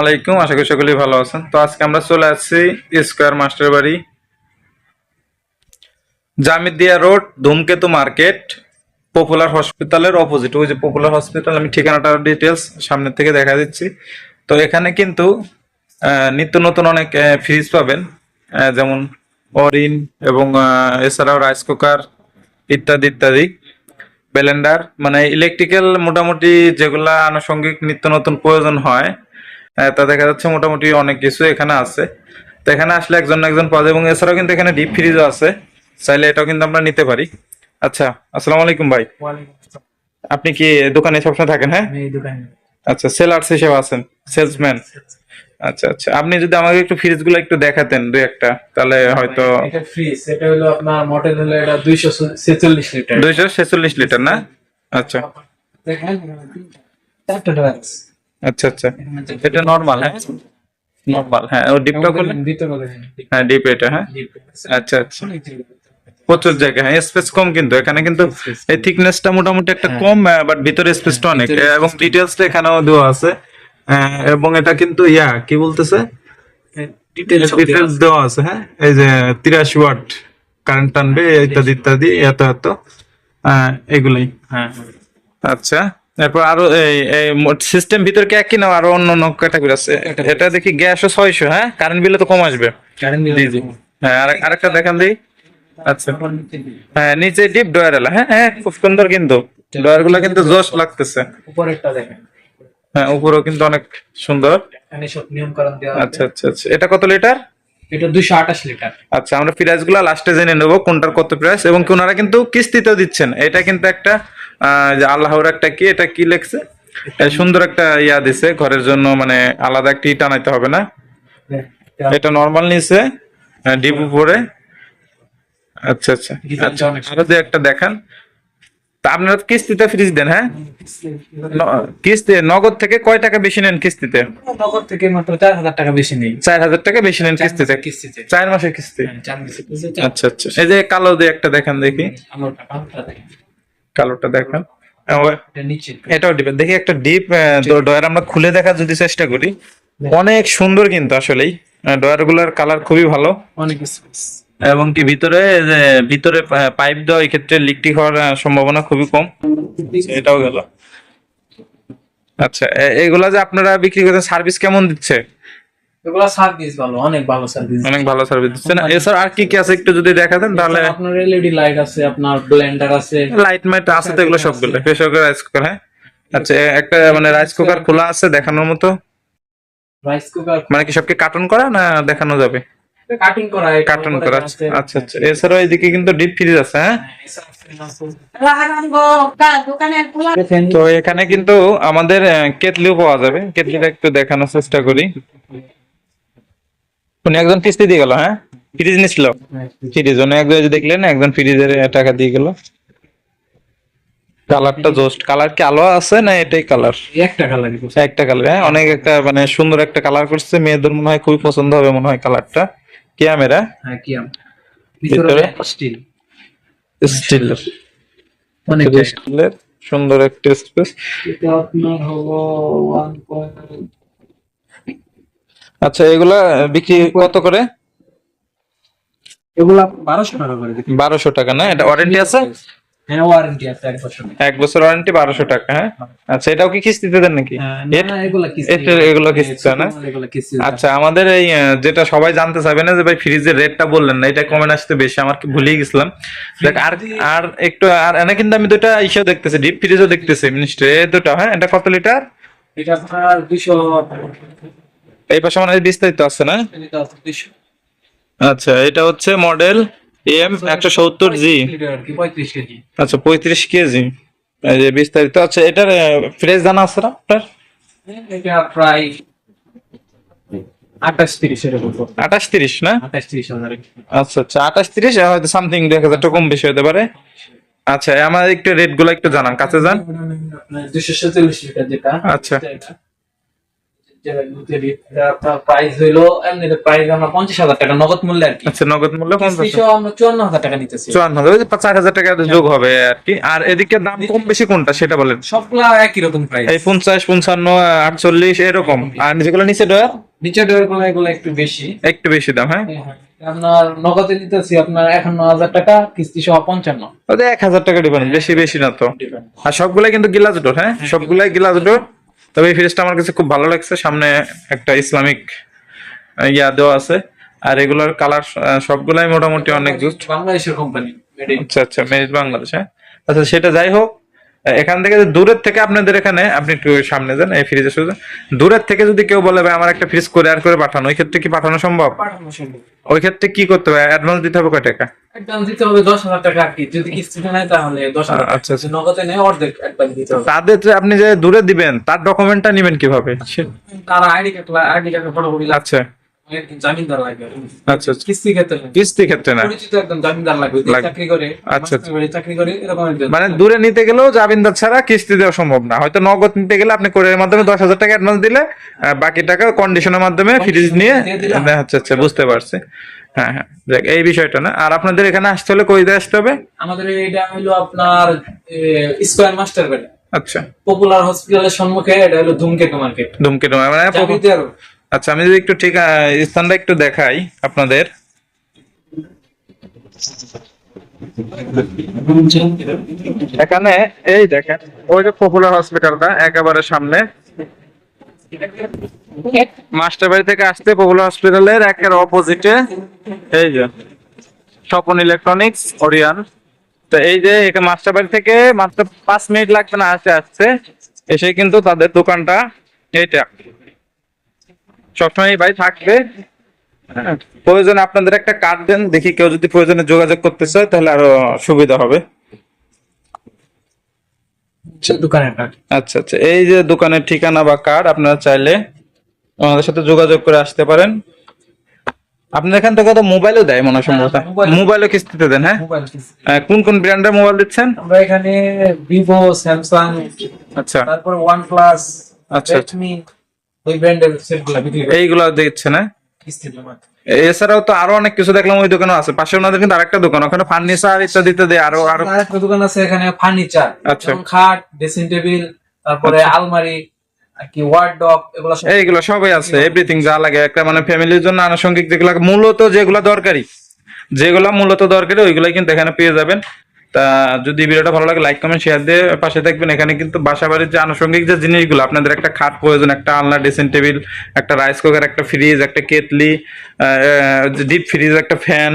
আলাইকুম, আশা করি সকলেই ভালো আছেন। তো আজকে আমরা চলে আসছি স্কোয়ার মাস্টার বাড়ি, Jamidiya road, Dhumketu market, popular হসপিটালের অপোজিট ওই যে পপুলার হসপিটাল, আমি ঠিকানাটার ডিটেলস সামনের থেকে দেখা দিচ্ছি। তো এখানে কিন্তু নিত্য নতুন অনেক ফ্রিজ পাবেন। যেমন অরিন এবং এছাড়াও রাইস কুকার ইত্যাদি ইত্যাদি। ব্লেন্ডার মানে ইলেকট্রিক্যাল মোটামুটি যেগুলা আনুষঙ্গিক নিত্য নতুন প্রয়োজন হয় তা দেখা যাচ্ছে মোটামুটি অনেক কিছু এখানে আছে। তো এখানে আসলে একজন না একজন পাওয়া যায় এবং এছাড়াও কিন্তু এখানে ডিপ ফ্রিজও আছে। চাইলে এটাও কিন্তু আমরা নিতে পারি। আচ্ছা আসসালামু আলাইকুম ভাই। আপনি কি দোকানে সবসময় থাকেন হ্যাঁ? আচ্ছা সেলার্স হিসেবে আছেন সেলসম্যান আচ্ছা আচ্ছা আপনি যদি আমাকে একটু ফ্রিজগুলো একটু দেখাতেন দুই একটা তাহলে হয়তো এটা ফ্রিজ এটা হলো আপনার মডেল হলো এটা দুইশো ছেচল্লিশ লিটার। দুইশো না? আচ্ছা। দেখেন আচ্ছা আচ্ছা। এটা নর্মাল হ্যাঁ? নর্মাল হ্যাঁ। ও ডিপটা করলে হ্যাঁ ডিপ এটা হ্যাঁ? আচ্ছা আচ্ছা। প্রচুর জায়গা হ্যাঁ স্পেস কম কিন্তু। এখানে কিন্তু এই থিকনেসটা মোটামুটি একটা কম বাট ভিতরে স্পেসটা অনেক। ভিতরে এবং ডিটেলসটা এখানেও দেওয়া আছে। এবং এটা কিন্তু ইয়া কি বলতেছে? ডিটেলস দেওয়া আছে। হ্যাঁ? এই যে তিরাশি ওয়াট কারেন্ট টানবে ইত্যাদি ইত্যাদি এত এত। এগুলাই। হ্যাঁ। আচ্ছা। তারপর আরও এই সিস্টেম ভিতরে কি একই না আরও অন্য অন্য ক্যাটাগরি আছে? এটা দেখি গ্যাসও ছয়শো হ্যাঁ? কারেন্ট বিলে তো কম আসবে। কারেন্ট জি জি। হ্যাঁ আর আরেকটা দেখান দিই আচ্ছা। হ্যাঁ নিচে ডিপ ডয়ার এলা। হ্যাঁ হ্যাঁ খুব সুন্দর কিন্তু। ডয়ারগুলো কিন্তু জোশ লাগতেছে। উপরেরটা দেখেন। হ্যাঁ উপরেও কিন্তু অনেক সুন্দর। আচ্ছা আচ্ছা আচ্ছা। এটা কত লিটার এটা দুইশো আঠাশ লিটার। আচ্ছা আমরা প্রাইসগুলো লাস্টে জেনে নেব কোনটার কত প্রাইস এবং ওনারা কিন্তু কিস্তিতেও দিচ্ছেন। এটা কিন্তু একটা আল্লাহর একটা কি এটা কি লেখছে? সুন্দর একটা ইয়া দিছে ঘরের জন্য মানে আলাদা একটি টানাইতে হবে না? এটা নর্মাল নিছে ডিপ উপরে। আচ্ছা আচ্ছা। আচ্ছা, আরও দু একটা দেখান। তা আপনারা কিস্তিতে ফ্রিজ দেন হ্যাঁ? কিস্তি নগদ থেকে কয় টাকা বেশি নেন কিস্তিতে? নগদ থেকে মাত্র চার হাজার টাকা বেশি নেই। চার হাজার টাকা বেশি নেন কিস্তিতে? কিস্তিতে। চার মাসের কিস্তি? হ্যাঁ। আচ্ছা আচ্ছা। এই যে কালো দিয়ে একটা দেখান দেখি। কালোটা দেখান। এটাও ডিপ দেখি একটা ডিপ ডয়ার আমরা খুলে দেখার যদি চেষ্টা করি। অনেক সুন্দর কিন্তু আসলেই। ডয়ারগুলার কালার খুবই ভালো। অনেক এবং কি ভিতরে যে ভিতরে পাইপ দেওয়া এই ক্ষেত্রে লিকটি হওয়ার সম্ভাবনা খুবই কম। এটাও গেল। আচ্ছা এগুলা যে আপনারা বিক্রি করছেন সার্ভিস কেমন দিচ্ছে? এগুলো সার্ভিস ভালো অনেক ভালো সার্ভিস অনেক ভালো সার্ভিস দিচ্ছে না? এছাড়া আর কি কি আছে একটু যদি দেখাতেন তাহলে আপনার এলইডি লাইট আছে আপনার ব্লেন্ডার আছে। লাইট মাইট আছে তো এগুলো সবগুলো। প্রেসার কুকার রাইস কুকার হ্যাঁ? আচ্ছা একটা মানে রাইস কুকার খোলা আছে দেখানোর মতো? রাইস কুকার মানে কি সবকে কার্টুন করা না দেখানো যাবে? কাটিং করা এটা করা আচ্ছা আচ্ছা এছাড়াও এদিকে কিন্তু ডিপ ফ্রিজ আছে হ্যাঁ? তো এখানে কিন্তু আমাদের আহ, কেটলিও পাওয়া যাবে। কেটলিটা একটু দেখানোর চেষ্টা করি। উনি একজন কিস্তি দিয়ে গেল হ্যাঁ? ফ্রিজ নিছিল। ফ্রিজ উনি একজন দেখলেন একজন ফ্রিজের টাকা দিয়ে গেল। কালারটা জাস্ট কালার কি আলো আছে না এটাই কালার একটা কালার একটা কালার হ্যাঁ? অনেক একটা মানে সুন্দর একটা কালার করছে। মেয়েদের মনে হয় খুবই পছন্দ হবে মনে হয় কালারটা ক্যামেরা হ্যাঁ কিয়াম। ভিতরে? স্টিল স্টিল অনেক স্টিলের সুন্দর একটা স্পেস এটা আপনার হলো ওয়ান পয়েন্ট আচ্ছা এগুলা বিক্রি কত করে? এগুলা বারোশো টাকা করে দিচ্ছি বারোশো টাকা না? এটা ওয়ারেন্টি আছে? হ্যাঁ ওয়ারেন্টি আছে এক বছর এক বছর ওয়ারেন্টি বারোশো টাকা হ্যাঁ? আচ্ছা এটাও কি কিস্তিতে দেন নাকি? হ্যাঁ, এগুলা কিস্তি এগুলো না? আচ্ছা আমাদের এই যেটা সবাই জানতে না যে ভাই ফ্রিজের রেটটা বললেন না এটা আসতে বেশি আমার কি গেছিলাম। আর আর একটু আর এনে কিন্তু আমি দুটা ইসেও দেখতেছি ডিপ ফ্রিজও দেখতেছি মিনিস্টার এই দুটো হ্যাঁ? এটা কত লিটার? এটা আপনার দুইশো এই পাশে মানে বিস্তারিত আছে না? আচ্ছা এটা হচ্ছে মডেল এম একশো সত্তর জি আচ্ছা পঁয়ত্রিশ কেজি। বিস্তারিত। আচ্ছা এটার ফ্রেশ জানা আছে না আপনার? এটা প্রায় আঠাশ তিরিশ না? আচ্ছা আচ্ছা আঠাশ তিরিশ হয়তো সামথিং দুই এক হাজার টাকা কম বেশি হতে পারে। আচ্ছা আমার একটু রেটগুলো একটু জানান কাছে যান। দুশো আচ্ছা। এটা। আপনার প্রাইস হইল এমনি প্রাইস আমরা পঞ্চাশ হাজার টাকা নগদ মূল্যে আর কি। আচ্ছা নগদ মূল্য পঞ্চাশ আমরা চুয়ান্ন হাজার টাকা নিতেছি। চুয়ান্ন হাজার চার হাজার টাকা যোগ হবে আর কি। আর এদিকে দাম কম বেশি কোনটা সেটা বলেন। সবগুলা একই রকম প্রাইস এই পঞ্চাশ পঞ্চান্ন আটচল্লিশ এরকম। আর যেগুলো নিচে ডয়ার নিচে ডোরগুলো এগুলো একটু বেশি। একটু বেশি দাম হ্যাঁ? আপনার নগদে নিতেছি আপনার একান্ন হাজার টাকা কিস্তি সহ পঞ্চান্ন। ওদের এক হাজার টাকা বেশি বেশি না তো। আর সবগুলাই কিন্তু গিলাস ডোর হ্যাঁ? সবগুলাই গিলাস ডোর। তবে এই ফ্রিজটা আমার কাছে খুব ভালো লাগছে। সামনে একটা ইসলামিক ইয়া দেওয়া আছে। আর এগুলোর কালার সবগুলাই মোটামুটি অনেক জুস্ট বাংলাদেশের কোম্পানি আচ্ছা আচ্ছা মেরিট বাংলাদেশ হ্যাঁ। আচ্ছা সেটা যাই হোক এখান থেকে দূরের থেকে আপনাদের এখানে আপনি একটু সামনে যান এই ফ্রিজের শুধু দূরের থেকে যদি কেউ বলে ভাই আমার একটা ফ্রিজ করে আর করে পাঠানো ওই ক্ষেত্রে কি পাঠানো সম্ভব? পাঠানো সম্ভব। ওই ক্ষেত্রে কি করতে হবে? অ্যাডভান্স দিতে হবে কয় টাকা? একদম দিতে হবে দশ হাজার টাকা আর কি। যদি কিস্তিতে নেয় তাহলে দশ হাজার। যদি নগদে নেয় অর্ধেক একবার দিতে হবে। তাদের আপনি যে দূরে দিবেন তার ডকুমেন্টটা নেবেন কীভাবে? তারা ID card ID card photocopy আচ্ছা। জামিনদার লাগবে। আচ্ছা। কিস্তি ক্ষেত্রে কিস্তি ক্ষেত্রে না? পরিচিত একদম জামিনদার লাগবে চাকরি করে আচ্ছা, চাকরি করে এরকম মানে দূরে নিতে গেলেও জামিনদার ছাড়া কিস্তি দেওয়া সম্ভব না। হয়তো নগদ নিতে গেলে আপনি কোরিয়ার মাধ্যমে দশ হাজার টাকা অ্যাডভান্স দিলে বাকি টাকা কন্ডিশনের মাধ্যমে ফ্রিজ নিয়ে আচ্ছা আচ্ছা বুঝতে পারছি। হ্যাঁ হ্যাঁ। দেখ এই বিষয়টা না। আর আপনাদের এখানে আসতে হলে কই দিয়ে আসতে হবে? আমাদের এটা হলো আপনার স্কোয়ার মাস্টার আচ্ছা। পপুলার হসপিটালের সম্মুখে এটা হলো ধূমকেতু মার্কেট ধুমকেতু মানে আচ্ছা আমি যদি একটু ঠিক স্থানটা একটু দেখাই আপনাদের। এখানে এই দেখেন ওই যে পপুলার হসপিটালটা একেবারে সামনে। মাস্টার বাড়ি থেকে আসতে পপুলার হসপিটালের একের অপোজিটে এই যে স্বপন ইলেকট্রনিক্স ওরিয়ান তো এই যে এখানে মাস্টার বাড়ি থেকে মাত্র পাঁচ মিনিট লাগবে না আসতে আসছে এসে কিন্তু তাদের দোকানটা এইটা। সবসময় ভাই থাকবে। হ্যাঁ, প্রয়োজনে আপনাদের একটা কার্ড দেন দেখি কেউ যদি প্রয়োজনে যোগাযোগ করতে চায় তাহলে আরও সুবিধা হবে। দোকানের কার্ড আচ্ছা আচ্ছা। এই যে দোকানের ঠিকানা বা কার্ড আপনারা চাইলে আমাদের সাথে যোগাযোগ করে আসতে পারেন। আপনার এখান থেকে তো মোবাইলও দেয় মনে হয় সম্ভবত। মোবাইল- মোবাইলও কিস্তিতে দেন হ্যাঁ? কোন কোন ব্র্যান্ডের মোবাইল দিচ্ছেন? আমরা এখানে ভিভো স্যামসাং আচ্ছা। তারপর ওয়ান প্লাস আচ্ছা, আচ্ছা। রেডমি ওই ব্র্যান্ডের সেটগুলো এইগুলো দিচ্ছেন হ্যাঁ? কিস্তিতে মাত্র। এছাড়াও তো আরও অনেক কিছু দেখলাম ওই দোকানে আছে। পাশে ওনাদের কিন্তু আরেকটা দোকান ওখানে ফার্নিচার ইত্যাদিতে দেয় আরও আরও দোকান আছে এখানে ফার্নিচার। আচ্ছা। খাট ড্রেসিং টেবিল তারপরে আলমারি আর কি ওয়ার্ডরোব এগুলো সব এইগুলো সবই আছে এভরিথিং যা লাগে একটা মানে ফ্যামিলির জন্য আনুষঙ্গিক যেগুলো মূলত যেগুলো দরকারি যেগুলো মূলত দরকারি ওইগুলাই কিন্তু এখানে পেয়ে যাবেন। তা যদি ভিডিওটা ভালো লাগে লাইক কমেন্ট শেয়ার দিয়ে পাশে থাকবেন এখানে কিন্তু বাসা বাড়ির যে আনুষঙ্গিক যে জিনিসগুলো, আপনাদের একটা খাট প্রয়োজন, একটা আলনা ড্রেসিং টেবিল একটা রাইস কুকার একটা ফ্রিজ একটা কেটলি ডিপ ফ্রিজ একটা ফ্যান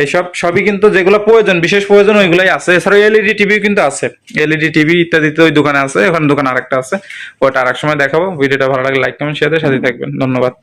এইসব সবই কিন্তু যেগুলো প্রয়োজন, বিশেষ প্রয়োজন ওইগুলাই আছে। এছাড়াও এলইডি টিভি কিন্তু আছে। এলইডি টিভি ইত্যাদিতে ওই দোকানে আছে, ওখানে দোকান আরেকটা আছে। ওটা আরেক সময় দেখাবো। ভিডিওটা ভালো লাগে লাইক কমেন্ট শেয়ার দিয়ে সাথে থাকবেন। ধন্যবাদ।